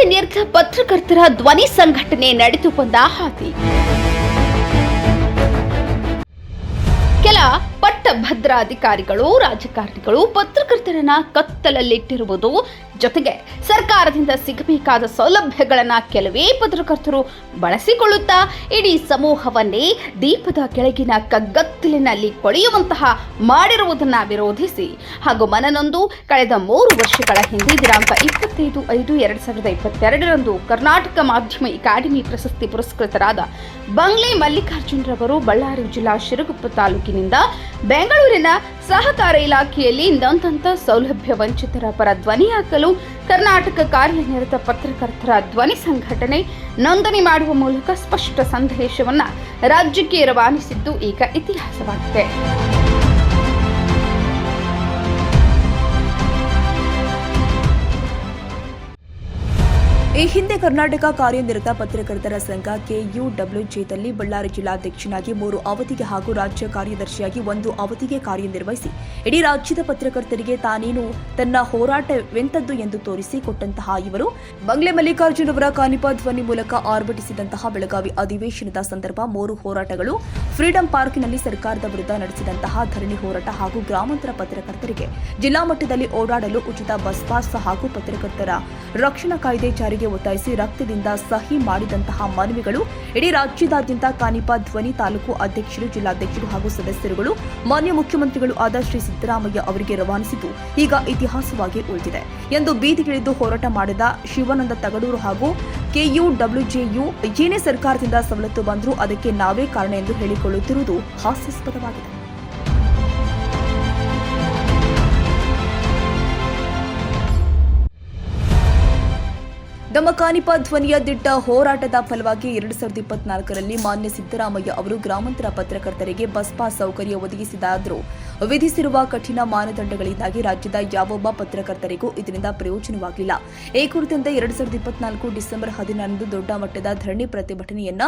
ಕಾರ್ಯನಿರತ ಪತ್ರಕರ್ತರ ಧ್ವನಿ ಸಂಘಟನೆ ನಡೆದು ಬಂದ ಹಾದಿ. ಕೆಲ ಪಟ್ಟಭದ್ರಾಧಿಕಾರಿಗಳು ರಾಜಕಾರಣಿಗಳು ಪತ್ರಕರ್ತರನ್ನ ಕತ್ತಲಲ್ಲಿಟ್ಟಿರುವುದು. ಜೊತೆಗೆ ಸರ್ಕಾರದಿಂದ ಸಿಗಬೇಕಾದ ಸೌಲಭ್ಯಗಳನ್ನು ಕೆಲವೇ ಪತ್ರಕರ್ತರು ಬಳಸಿಕೊಳ್ಳುತ್ತಾ, ಇಡೀ ಸಮೂಹವನ್ನೇ ದೀಪದ ಕೆಳಗಿನ ಕಗ್ಗತ್ತಲಿನಲ್ಲಿ ಕೊಳೆಯುವಂತಹ ಮಾಡಿರುವುದನ್ನ ವಿರೋಧಿಸಿ. ಹಾಗೂ ಮನನೊಂದು, ಕಳೆದ ಮೂರು ವರ್ಷಗಳ ಹಿಂದೆ ದಿನಾಂಕ ಇಪ್ಪತ್ತೈದು ಐದು ಎರಡು ಸಾವಿರದ ಇಪ್ಪತ್ತೆರಡರಂದು ಕರ್ನಾಟಕ ಮಾಧ್ಯಮ ಅಕಾಡೆಮಿ ಪ್ರಶಸ್ತಿ ಪುರಸ್ಕೃತರಾದ ಬಂಗ್ಲೆ ಮಲ್ಲಿಕಾರ್ಜುನರವರು ಬಳ್ಳಾರಿ ಜಿಲ್ಲಾ ಶಿರಗುಪ್ಪ ತಾಲೂಕಿನಿಂದ ಬೆಂಗಳೂರಿನ ಸಹಕಾರ ಇಲಾಖೆಯಲ್ಲಿ ನೊಂದಂತ ಸೌಲಭ್ಯ ವಂಚಿತರ ಪರ ಧ್ವನಿ ಹಾಕಲು ಕರ್ನಾಟಕ ಕಾರ್ಯನಿರತ ಪತ್ರಕರ್ತರ ಧ್ವನಿ ಸಂಘಟನೆ ನೋಂದಣಿ ಮಾಡುವ ಮೂಲಕ ಸ್ಪಷ್ಟ ಸಂದೇಶವನ್ನ ರಾಜ್ಯಕ್ಕೆ ರವಾನಿಸಿದ್ದು ಈಗ ಇತಿಹಾಸವಾಗಿದೆ. ಈ ಹಿಂದೆ ಕರ್ನಾಟಕ ಕಾರ್ಯನಿರತ ಪತ್ರಕರ್ತರ ಸಂಘ ಕೆಯುಡಬ್ಲ್ಯೂಜಿದಲ್ಲಿ ಬಳ್ಳಾರಿ ಜಿಲ್ಲಾಧ್ಯಕ್ಷನಾಗಿ ಮೂರು ಅವಧಿಗೆ ಹಾಗೂ ರಾಜ್ಯ ಕಾರ್ಯದರ್ಶಿಯಾಗಿ ಒಂದು ಅವಧಿಗೆ ಕಾರ್ಯನಿರ್ವಹಿಸಿ. ಇಡೀ ರಾಜ್ಯದ ಪತ್ರಕರ್ತರಿಗೆ ತಾನೇನು ತನ್ನ ಹೋರಾಟವೆಂತದ್ದು ಎಂದು ತೋರಿಸಿ ಕೊಟ್ಟಂತಹ ಇವರು. ಬಂಗ್ಲೆ ಮಲ್ಲಿಕಾರ್ಜುನ್ ಅವರ ಕಾನಿಪ ಧ್ವನಿ ಮೂಲಕ ಆರ್ಭಟಿಸಿದಂತಹ ಬೆಳಗಾವಿ ಅಧಿವೇಶನದ ಸಂದರ್ಭ ಮೂರು ಹೋರಾಟಗಳು. ಫ್ರೀಡಂ ಪಾರ್ಕ್ನಲ್ಲಿ ಸರ್ಕಾರದ ವಿರುದ್ಧ ನಡೆಸಿದಂತಹ ಧರಣಿ ಹೋರಾಟ ಹಾಗೂ ಗ್ರಾಮಾಂತರ ಪತ್ರಕರ್ತರಿಗೆ ಜಿಲ್ಲಾ ಮಟ್ಟದಲ್ಲಿ ಓಡಾಡಲು ಉಚಿತ ಬಸ್ ಪಾಸ್ ಹಾಗೂ ಪತ್ರಕರ್ತರ ರಕ್ಷಣಾ ಕಾಯ್ದೆ ಜಾರಿಗೆ ಒತ್ತಾಯಿಸಿ ರಕ್ತದಿಂದ ಸಹಿ ಮಾಡಿದಂತಹ ಮನವಿಗಳು ಇಡೀ ರಾಜ್ಯದಾದ್ಯಂತ ಕಾನಿಪಾ ಧ್ವನಿ ತಾಲೂಕು ಅಧ್ಯಕ್ಷರು, ಜಿಲ್ಲಾಧ್ಯಕ್ಷರು ಹಾಗೂ ಸದಸ್ಯರುಗಳು, ಮಾನ್ಯ ಮುಖ್ಯಮಂತ್ರಿಗಳು ಆದ ಶ್ರೀ ಸಿದ್ದರಾಮಯ್ಯ ಅವರಿಗೆ ರವಾನಿಸಿದ್ದು, ಈಗ ಇತಿಹಾಸವಾಗಿ ಉಳಿದಿದೆ ಎಂದು ಬೀದಿಗಿಳಿದು ಹೋರಾಟ ಮಾಡಿದ ಶಿವಾನಂದ ತಗಡೂರು ಹಾಗೂ ಕೆಯುಡಬ್ಲ್ಯೂಜೆಯು ಏನೇ ಸರ್ಕಾರದಿಂದ ಸವಲತ್ತು ಬಂದರೂ ಅದಕ್ಕೆ ನಾವೇ ಕಾರಣ ಎಂದು ಹೇಳಿಕೊಳ್ಳುತ್ತಿರುವುದು ಹಾಸ್ಯಾಸ್ಪದವಾಗಿದೆ. ನಮ್ಮ ಕಾನಿಪ ಧ್ವನಿಯ ದಿಟ್ಟ ಹೋರಾಟದ ಫಲವಾಗಿ ಎರಡು ಸಾವಿರದ ಇಪ್ಪತ್ನಾಲ್ಕರಲ್ಲಿ ಮಾನ್ಯ ಸಿದ್ದರಾಮಯ್ಯ ಅವರು ಗ್ರಾಮಾಂತರ ಪತ್ರಕರ್ತರಿಗೆ ಬಸ್ ಪಾಸ್ ಸೌಕರ್ಯ ಒದಗಿಸಿದಾದರೂ ವಿಧಿಸಿರುವ ಕಠಿಣ ಮಾನದಂಡಗಳಿಂದಾಗಿ ರಾಜ್ಯದ ಯಾವೊಬ್ಬ ಪತ್ರಕರ್ತರಿಗೂ ಇದರಿಂದ ಪ್ರಯೋಜನವಾಗಿಲ್ಲ. ಈ ಕುರಿತಂತೆ ಎರಡು ಸಾವಿರದ ಇಪ್ಪತ್ನಾಲ್ಕು ಡಿಸೆಂಬರ್ ಹದಿನಾರರಂದು ದೊಡ್ಡ ಮಟ್ಟದ ಧರಣಿ ಪ್ರತಿಭಟನೆಯನ್ನ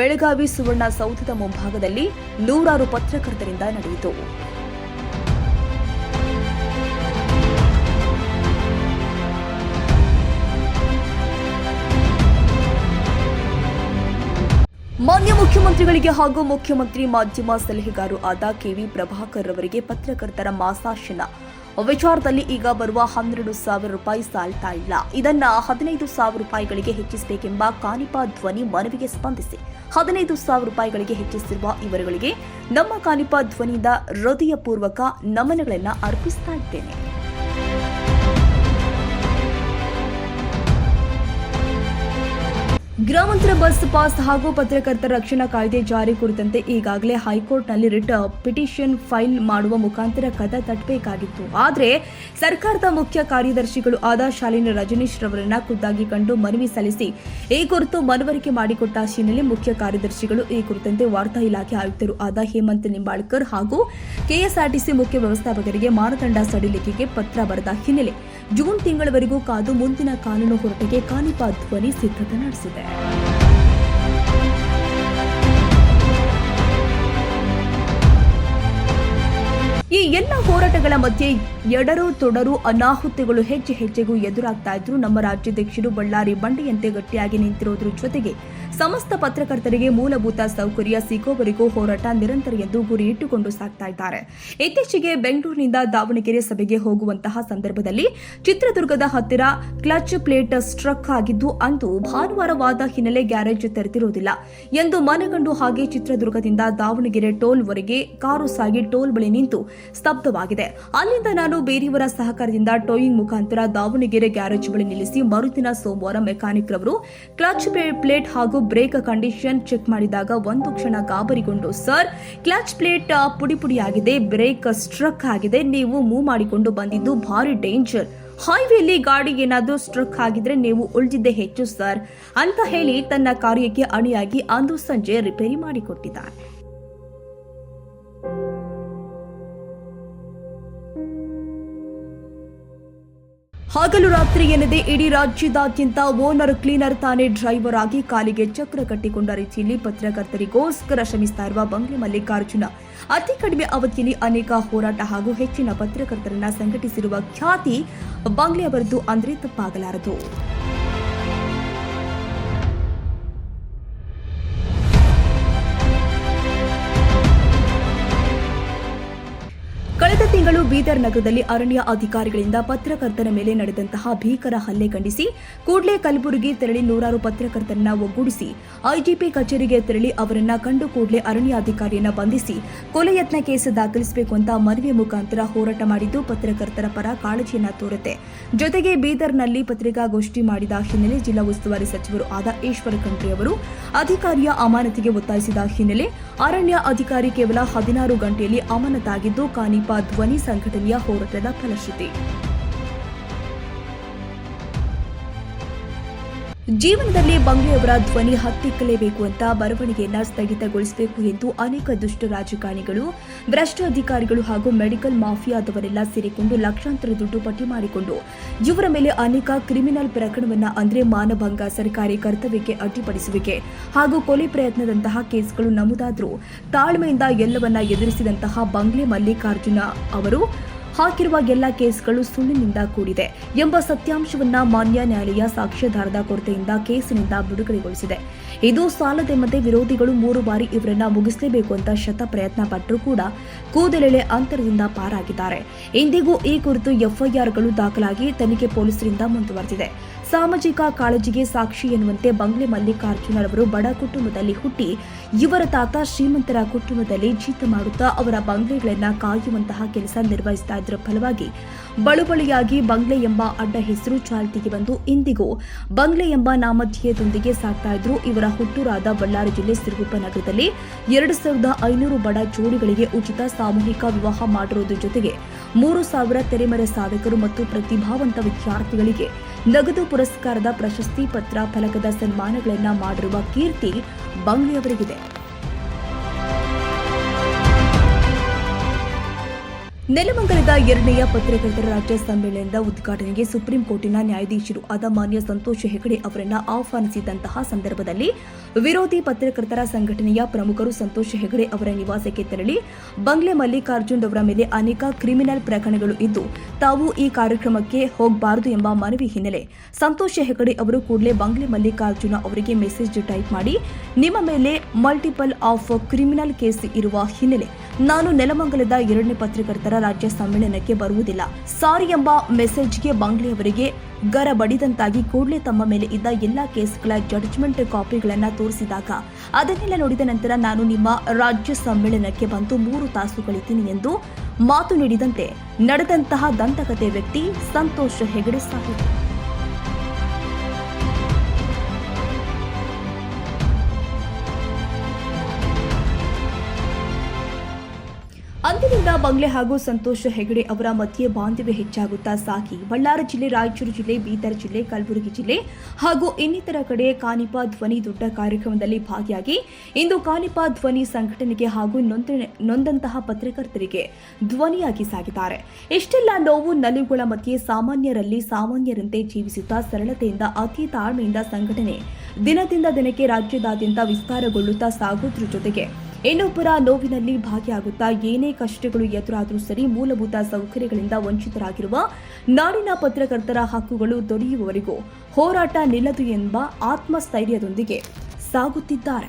ಬೆಳಗಾವಿ ಸುವರ್ಣ ಸೌಧದ ಮುಂಭಾಗದಲ್ಲಿ ನೂರಾರು ಪತ್ರಕರ್ತರಿಂದ ನಡೆಯಿತು. ಮಾನ್ಯ ಮುಖ್ಯಮಂತ್ರಿಗಳಿಗೆ ಹಾಗೂ ಮುಖ್ಯಮಂತ್ರಿ ಮಾಧ್ಯಮ ಸಲಹೆಗಾರು ಆದ ಕೆವಿ ಪ್ರಭಾಕರ್ ಅವರಿಗೆ ಪತ್ರಕರ್ತರ ಮಾಸಾಶನ. ವಿಚಾರದಲ್ಲಿ ಈಗ ಬರುವ ಹನ್ನೆರಡು ಸಾವಿರ ರೂಪಾಯಿ ಸಾಲ್ತಾ ಇಲ್ಲ. ಇದನ್ನ ಹದಿನೈದು ಸಾವಿರ ರೂಪಾಯಿಗಳಿಗೆ ಹೆಚ್ಚಿಸಬೇಕೆಂಬ ಕಾನಿಪಾ ಧ್ವನಿ ಮನವಿಗೆ ಸ್ಪಂದಿಸಿ. ಹದಿನೈದು ಸಾವಿರ ರೂಪಾಯಿಗಳಿಗೆ ಹೆಚ್ಚಿಸಿರುವ ಇವರುಗಳಿಗೆ ನಮ್ಮ ಕಾನಿಪಾ ಧ್ವನಿಯಿಂದ ಹೃದಯಪೂರ್ವಕ ನಮನಗಳನ್ನು ಅರ್ಪಿಸ್ತಾ ಇದ್ದೇನೆ. ಗ್ರಾಮಾಂತರ ಬಸ್ ಪಾಸ್ ಹಾಗೂ ಪತ್ರಕರ್ತರ ರಕ್ಷಣಾ ಕಾಯ್ದೆ ಜಾರಿ ಕುರಿತಂತೆ ಈಗಾಗಲೇ ಹೈಕೋರ್ಟ್ನಲ್ಲಿ ರಿಟ್ ಪಿಟಿಷನ್ ಫೈಲ್ ಮಾಡುವ ಮುಖಾಂತರ ಕದ ತಟ್ಟಬೇಕಾಗಿತ್ತು. ಆದರೆ ಸರ್ಕಾರದ ಮುಖ್ಯ ಕಾರ್ಯದರ್ಶಿಗಳು ಆದ ಶಾಲಿನಿ ರಜನೀಶ್ ರವರನ್ನ ಖುದ್ದಾಗಿ ಕಂಡು ಮನವಿ ಸಲ್ಲಿಸಿ ಈ ಕುರಿತು ಮನವರಿಕೆ ಮಾಡಿಕೊಟ್ಟ ಹಿನ್ನೆಲೆ ಮುಖ್ಯ ಕಾರ್ಯದರ್ಶಿಗಳು ಈ ಕುರಿತಂತೆ ವಾರ್ತಾ ಇಲಾಖೆ ಆಯುಕ್ತರು ಆದ ಹೇಮಂತ್ ನಿಂಬಾಳ್ಕರ್ ಹಾಗೂ ಕೆಎಸ್ಆರ್ಟಿಸಿ ಮುಖ್ಯ ವ್ಯವಸ್ಥಾಪಕರಿಗೆ ಮಾನದಂಡ ಸಡಿಲಿಕೆಗೆ ಪತ್ರ ಬರೆದ ಹಿನ್ನೆಲೆ ಜೂನ್ ತಿಂಗಳವರೆಗೂ ಕಾದು ಮುಂದಿನ ಕಾನೂನು ಹೊರಟಿಗೆ ಕಾನಿಪಾ ಧ್ವನಿ ಸಿದ್ಧತೆ ನಡೆಸಿದೆ. ಈ ಎಲ್ಲ ಹೋರಾಟಗಳ ಮಧ್ಯೆ ಎಡರು, ತೊಡರು, ಅನಾಹುತಗಳು ಹೆಜ್ಜೆ ಹೆಜ್ಜೆಗೂ ಎದುರಾಗ್ತಾ ಇದ್ರು ನಮ್ಮ ರಾಜ್ಯಾಧ್ಯಕ್ಷರು ಬಳ್ಳಾರಿ ಬಂಡೆಯಂತೆ ಗಟ್ಟಿಯಾಗಿ ನಿಂತಿರೋದ್ರ ಜೊತೆಗೆ ಸಮಸ್ತ ಪತ್ರಕರ್ತರಿಗೆ ಮೂಲಭೂತ ಸೌಕರ್ಯ ಸಿಗೋವರೆಗೂ ಹೋರಾಟ ನಿರಂತರ ಎಂದು ಗುರಿ ಇಟ್ಟುಕೊಂಡು ಸಾಗ್ತಾ ಇದ್ದಾರೆ. ಇತ್ತೀಚೆಗೆ ಬೆಂಗಳೂರಿನಿಂದ ದಾವಣಗೆರೆ ಸಭೆಗೆ ಹೋಗುವಂತಹ ಸಂದರ್ಭದಲ್ಲಿ ಚಿತ್ರದುರ್ಗದ ಹತ್ತಿರ ಕ್ಲಚ್ ಪ್ಲೇಟ್ ಸ್ಟ್ರಕ್ ಆಗಿದ್ದು, ಅಂದು ಭಾನುವಾರವಾದ ಹಿನ್ನೆಲೆ ಗ್ಯಾರೇಜ್ ತೆರೆದಿರುವುದಿಲ್ಲ ಎಂದು ಮನಗಂಡು ಹಾಗೆ ಚಿತ್ರದುರ್ಗದಿಂದ ದಾವಣಗೆರೆ ಟೋಲ್ವರೆಗೆ ಕಾರು ಸಾಗಿ ಟೋಲ್ ಬಳಿ ನಿಂತು ಸ್ತಬ್ಧವಾಗಿದೆ. ಅಲ್ಲಿಂದ ನಾನು ಬೇರೆಯವರ ಸಹಕಾರದಿಂದ ಟೋಯಿಂಗ್ ಮುಖಾಂತರ ದಾವಣಗೆರೆ ಗ್ಯಾರೇಜ್ ಬಳಿ ನಿಲ್ಲಿಸಿ ಮರುದಿನ ಸೋಮವಾರ ಮೆಕ್ಯಾನಿಕ್ ರವರು ಕ್ಲಚ್ ಪ್ಲೇಟ್ ಹಾಗೂ ಬ್ರೇಕ್ ಕಂಡೀಷನ್ ಚೆಕ್ ಮಾಡಿದಾಗ ಒಂದು ಕ್ಷಣ ಗಾಬರಿಗೊಂಡು, ಸರ್, ಕ್ಲಚ್ ಪ್ಲೇಟ್ ಪುಡಿ ಪುಡಿ ಪುಡಿಯಾಗಿದೆ, ಬ್ರೇಕ್ ಸ್ಟ್ರಕ್ ಆಗಿದೆ, ನೀವು ಮೂವ್ ಮಾಡಿಕೊಂಡು ಬಂದಿದ್ದು ಭಾರಿ ಡೇಂಜರ್. ಹೈವೇಲಿ ಗಾಡಿ ಏನಾದರೂ ಸ್ಟ್ರಕ್ ಆಗಿದ್ರೆ ನೀವು ಉಳಿದಿದ್ದೇ ಹೆಚ್ಚು, ಸರ್, ಅಂತ ಹೇಳಿ ತನ್ನ ಕಾರ್ಯಕ್ಕೆ ಅಣಿಯಾಗಿ ಅಂದು ಸಂಜೆ ರಿಪೇರಿ ಮಾಡಿಕೊಟ್ಟಿದ್ದಾರೆ ಹಗಲು ರಾತ್ರಿ ಎನ್ನದೆ ಇಡೀ ರಾಜ್ಯದಾದ್ಯಂತ ಓನರ್, ಕ್ಲೀನರ್ ತಾನೇ ಡ್ರೈವರ್ ಆಗಿ ಕಾಲಿಗೆ ಚಕ್ರ ಕಟ್ಟಿಕೊಂಡ ರೀತಿಯಲ್ಲಿ ಪತ್ರಕರ್ತರಿಗೋಸ್ಕರ ಶ್ರಮಿಸ್ತಾ ಇರುವ ಬಂಗ್ಲೆ ಮಲ್ಲಿಕಾರ್ಜುನ. ಅತಿ ಕಡಿಮೆ ಅವಧಿಯಲ್ಲಿ ಅನೇಕ ಹೋರಾಟ ಹಾಗೂ ಹೆಚ್ಚಿನ ಪತ್ರಕರ್ತರನ್ನ ಸಂಘಟಿಸಿರುವ ಖ್ಯಾತಿ ಬಂಗ್ಲೆ ಅವರದ್ದು ಅಂದರೆ ತಪ್ಪಾಗಲಾರದು. ಕಳೆದ ತಿಂಗಳು ಬೀದರ್ ನಗರದಲ್ಲಿ ಅರಣ್ಯ ಅಧಿಕಾರಿಗಳಿಂದ ಪತ್ರಕರ್ತನ ಮೇಲೆ ನಡೆದಂತಹ ಭೀಕರ ಹಲ್ಲೆ ಖಂಡಿಸಿ, ಕೂಡಲೇ ಕಲಬುರಗಿ ತೆರಳಿ ನೂರಾರು ಪತ್ರಕರ್ತರನ್ನ ಒಗ್ಗೂಡಿಸಿ, ಐಜಿಪಿ ಕಚೇರಿಗೆ ತೆರಳಿ ಅವರನ್ನ ಕಂಡು ಕೂಡಲೇ ಅರಣ್ಯಾಧಿಕಾರಿಯನ್ನ ಬಂಧಿಸಿ, ಕೊಲೆ ಯತ್ನ ಕೇಸ್ ದಾಖಲಿಸಬೇಕು ಅಂತ ಮನವಿ ಮುಖಾಂತರ ಹೋರಾಟ ಮಾಡಿದ್ದು ಪತ್ರಕರ್ತರ ಪರ ಕಾಳಜಿಯನ್ನ ತೋರುತ್ತೆ. ಜೊತೆಗೆ ಬೀದರ್ನಲ್ಲಿ ಪತ್ರಿಕಾಗೋಷ್ಠಿ ಮಾಡಿದ ಹಿನ್ನೆಲೆ ಜಿಲ್ಲಾ ಉಸ್ತುವಾರಿ ಸಚಿವರು ಆದ ಈಶ್ವರ ಖಂಡ್ರೆ ಅವರು ಅಧಿಕಾರಿಯ ಅಮಾನತಿಗೆ ಒತ್ತಾಯಿಸಿದ ಹಿನ್ನೆಲೆ ಅರಣ್ಯ ಅಧಿಕಾರಿ ಕೇವಲ ಹದಿನಾರು ಗಂಟೆಯಲ್ಲಿ ಅಮಾನತಾಗಿದ್ದು ಕಾನಿಪಾ ಧ್ವನಿ ಸಂಘಟನೆಯ ಹೋರಾಟದ ಫಲಶ್ರುತಿ. ಜೀವನದಲ್ಲಿ ಬಂಗ್ಲೆಯವರ ಧ್ವನಿ ಹತ್ತಿಕ್ಕಲೇಬೇಕು ಅಂತ ಬರವಣಿಗೆಯನ್ನ ಸ್ಥಗಿತಗೊಳಿಸಬೇಕು ಎಂದು ಅನೇಕ ದುಷ್ಟ ರಾಜಕಾರಣಿಗಳು, ಭ್ರಷ್ಟ ಅಧಿಕಾರಿಗಳು ಹಾಗೂ ಮೆಡಿಕಲ್ ಮಾಫಿಯಾದವರೆಲ್ಲ ಸೇರಿಕೊಂಡು ಲಕ್ಷಾಂತರ ದುಡ್ಡು ಪಟ್ಟಿ ಮಾಡಿಕೊಂಡು ಇವರ ಮೇಲೆ ಅನೇಕ ಕ್ರಿಮಿನಲ್ ಪ್ರಕರಣವನ್ನ ಅಂದ್ರೆ ಮಾನಭಂಗ, ಸರ್ಕಾರಿ ಕರ್ತವ್ಯಕ್ಕೆ ಅಡ್ಡಿಪಡಿಸುವಿಕೆ ಹಾಗೂ ಕೊಲೆ ಪ್ರಯತ್ನದಂತಹ ಕೇಸ್ಗಳು ನಮೂದಾದರೂ ತಾಳ್ಮೆಯಿಂದ ಎಲ್ಲವನ್ನ ಎದುರಿಸಿದಂತಹ ಬಂಗ್ಲೆ ಮಲ್ಲಿಕಾರ್ಜುನ ಅವರು ಹಾಕಿರುವ ಎಲ್ಲ ಕೇಸ್ಗಳು ಸುಳ್ಳಿನಿಂದ ಕೂಡಿದೆ ಎಂಬ ಸತ್ಯಾಂಶವನ್ನ ಮಾನ್ಯ ನ್ಯಾಯಾಲಯ ಸಾಕ್ಷ್ಯಾಧಾರದ ಕೊರತೆಯಿಂದ ಕೇಸಿನಿಂದ ಬಿಡುಗಡೆಗೊಳಿಸಿದೆ. ಇದು ಸಾಲದೆಂಬಂತೆ ವಿರೋಧಿಗಳು ಮೂರು ಬಾರಿ ಇವರನ್ನ ಮುಗಿಸಲೇಬೇಕು ಅಂತ ಶತ ಪ್ರಯತ್ನ ಪಟ್ಟರೂ ಕೂಡ ಕೂದಲೆಳೆ ಅಂತರದಿಂದ ಪಾರಾಗಿದ್ದಾರೆ. ಇಂದಿಗೂ ಈ ಕುರಿತು ಎಫ್ಐಆರ್ಗಳು ದಾಖಲಾಗಿ ತನಿಖೆ ಪೊಲೀಸರಿಂದ ಮುಂದುವರೆದಿದೆ. ಸಾಮಾಜಿಕ ಕಾಳಜಿಗೆ ಸಾಕ್ಷಿ ಎನ್ನುವಂತೆ ಬಂಗ್ಲೆ ಮಲ್ಲಿಕಾರ್ಜುನರವರು ಬಡ ಕುಟುಂಬದಲ್ಲಿ ಹುಟ್ಟಿ ಇವರ ತಾತ ಶ್ರೀಮಂತರ ಕುಟುಂಬದಲ್ಲಿ ಜೀತ ಮಾಡುತ್ತಾ ಅವರ ಬಂಗ್ಲೆಗಳನ್ನ ಕಾಯುವಂತಹ ಕೆಲಸ ನಿರ್ವಹಿಸ್ತಾ ಇದ್ದರ ಫಲವಾಗಿ ಬಳುಬಳಿಯಾಗಿ ಬಂಗ್ಲೆ ಎಂಬ ಅಡ್ಡ ಹೆಸರು ಚಾಲ್ತಿಗೆ ಬಂದು ಇಂದಿಗೂ ಬಂಗ್ಲೆ ಎಂಬ ನಾಮಧೇಯದೊಂದಿಗೆ ಸಾಗ್ತಾ ಇದ್ರು ಇವರ ಹುಟ್ಟೂರಾದ ಬಳ್ಳಾರಿ ಜಿಲ್ಲೆ ಸಿರುಗುಪ್ಪ ನಗರದಲ್ಲಿ ಎರಡು ಸಾವಿರದ ಐನೂರು ಬಡ ಜೋಡಿಗಳಿಗೆ ಉಚಿತ ಸಾಮೂಹಿಕ ವಿವಾಹ ಮಾಡಿರುವುದರ ಜೊತೆಗೆ ಮೂರು ಸಾವಿರ ತೆರೆಮರೆ ಸಾಧಕರು ಮತ್ತು ಪ್ರತಿಭಾವಂತ ವಿದ್ಯಾರ್ಥಿಗಳಿಗೆ ನಗದು ಪುರಸ್ಕಾರದ ಪ್ರಶಸ್ತಿ ಪತ್ರ ಫಲಕದ ಸನ್ಮಾನಗಳನ್ನು ಮಾಡಿರುವ ಕೀರ್ತಿ ಬಂಗ್ಲೆಯವರಿಗಿದೆ. ನೆಲಮಂಗಲದ ಎರಡನೆಯ ಪತ್ರಕರ್ತರ ರಾಜ್ಯ ಸಮ್ಮೇಳನದ ಉದ್ಘಾಟನೆಗೆ ಸುಪ್ರೀಂ ಕೋರ್ಟಿನ ನ್ಯಾಯಾಧೀಶರು ಆದ ಮಾನ್ಯ ಸಂತೋಷ್ ಹೆಗಡೆ ಅವರನ್ನು ಆಹ್ವಾನಿಸಿದಂತಹ ಸಂದರ್ಭದಲ್ಲಿ ವಿರೋಧಿ ಪತ್ರಕರ್ತರ ಸಂಘಟನೆಯ ಪ್ರಮುಖರು ಸಂತೋಷ್ ಹೆಗಡೆ ಅವರ ನಿವಾಸಕ್ಕೆ ತೆರಳಿ ಬಂಗ್ಲೆ ಮಲ್ಲಿಕಾರ್ಜುನ್ ಅವರ ಮೇಲೆ ಅನೇಕ ಕ್ರಿಮಿನಲ್ ಪ್ರಕರಣಗಳು ಇದ್ದು, ತಾವು ಈ ಕಾರ್ಯಕ್ರಮಕ್ಕೆ ಹೋಗಬಾರದು ಎಂಬ ಮನವಿ ಹಿನ್ನೆಲೆ ಸಂತೋಷ್ ಹೆಗಡೆ ಅವರು ಕೂಡಲೇ ಬಂಗ್ಲೆ ಮಲ್ಲಿಕಾರ್ಜುನ ಅವರಿಗೆ ಮೆಸೇಜ್ ಟೈಪ್ ಮಾಡಿ, ನಿಮ್ಮ ಮೇಲೆ ಮಲ್ಟಿಪಲ್ ಆಫ್ ಕ್ರಿಮಿನಲ್ ಕೇಸ್ ಇರುವ ಹಿನ್ನೆಲೆ ನಾನು ನೆಲಮಂಗಲದ ಎರಡನೇ ಪತ್ರಕರ್ತರ ರಾಜ್ಯ ಸಮ್ಮೇಳನಕ್ಕೆ ಬರುವುದಿಲ್ಲ. ಸಾರಿ ಎಂಬ ಮೆಸೇಜ್ಗೆ ಬಂಗ್ಲೆ ಅವರಿಗೆ ಗರ ಬಡಿದಂತಾಗಿ ಕೂಡಲೇ ತಮ್ಮ ಮೇಲೆ ಇದ್ದ ಎಲ್ಲಾ ಕೇಸ್ಗಳ ಜಡ್ಜ್ಮೆಂಟ್ ಕಾಪಿಗಳನ್ನ ತೋರಿಸಿದಾಗ. ಅದನ್ನೆಲ್ಲ ನೋಡಿದ ನಂತರ ನಾನು ನಿಮ್ಮ ರಾಜ್ಯ ಸಮ್ಮೇಳನಕ್ಕೆ ಬಂದು ಮೂರು ತಾಸು ಕಳಿತೀನಿ ಎಂದು ಮಾತು ನೀಡಿದಂತೆ ನಡೆದಂತಹ ದಂತಕತೆ ವ್ಯಕ್ತಿ ಸಂತೋಷ್ ಹೆಗಡೆ ಸಾಹಿಬ್. ಅಂದಿನಿಂದ ಬಂಗ್ಲೆ ಹಾಗೂ ಸಂತೋಷ್ ಹೆಗಡೆ ಅವರ ಮಧ್ಯೆ ಬಾಂಧವ್ಯ ಹೆಚ್ಚಾಗುತ್ತಾ ಸಾಗಿ ಬಳ್ಳಾರಿ ಜಿಲ್ಲೆ, ರಾಯಚೂರು ಜಿಲ್ಲೆ, ಬೀದರ್ ಜಿಲ್ಲೆ, ಕಲಬುರಗಿ ಜಿಲ್ಲೆ ಹಾಗೂ ಇನ್ನಿತರ ಕಡೆ ಕಾನಿಪಾ ಧ್ವನಿ ದೊಡ್ಡ ಕಾರ್ಯಕ್ರಮದಲ್ಲಿ ಭಾಗಿಯಾಗಿ ಇಂದು ಕಾನಿಪಾ ಧ್ವನಿ ಸಂಘಟನೆಗೆ ಹಾಗೂ ನೊಂದ ನೊಂದಂತಹ ಪತ್ರಕರ್ತರಿಗೆ ಧ್ವನಿಯಾಗಿ ಸಾಗಿದ್ದಾರೆ. ಇಷ್ಟೆಲ್ಲ ನೋವು ನಲಿವುಗಳ ಮಧ್ಯೆ ಸಾಮಾನ್ಯರಲ್ಲಿ ಸಾಮಾನ್ಯರಂತೆ ಜೀವಿಸುತ್ತಾ ಸರಳತೆಯಿಂದ ಅತಿ ತಾಳ್ಮೆಯಿಂದ ಸಂಘಟನೆ ದಿನದಿಂದ ದಿನಕ್ಕೆ ರಾಜ್ಯದಾದ್ಯಂತ ವಿಸ್ತಾರಗೊಳ್ಳುತ್ತಾ ಸಾಗುವುದರ ಜೊತೆಗೆ ಇನ್ನೊಬ್ಬರ ನೋವಿನಲ್ಲಿ ಭಾಗಿಯಾಗುತ್ತಾ ಏನೇ ಕಷ್ಟಗಳು ಎದುರಾದರೂ ಸರಿ ಮೂಲಭೂತ ಸೌಕರ್ಯಗಳಿಂದ ವಂಚಿತರಾಗಿರುವ ನಾಡಿನ ಪತ್ರಕರ್ತರ ಹಕ್ಕುಗಳು ದೊರೆಯುವವರೆಗೂ ಹೋರಾಟ ನಿಲ್ಲದು ಎಂಬ ಆತ್ಮಸ್ಥೈರ್ಯದೊಂದಿಗೆ ಸಾಗುತ್ತಿದ್ದಾರೆ.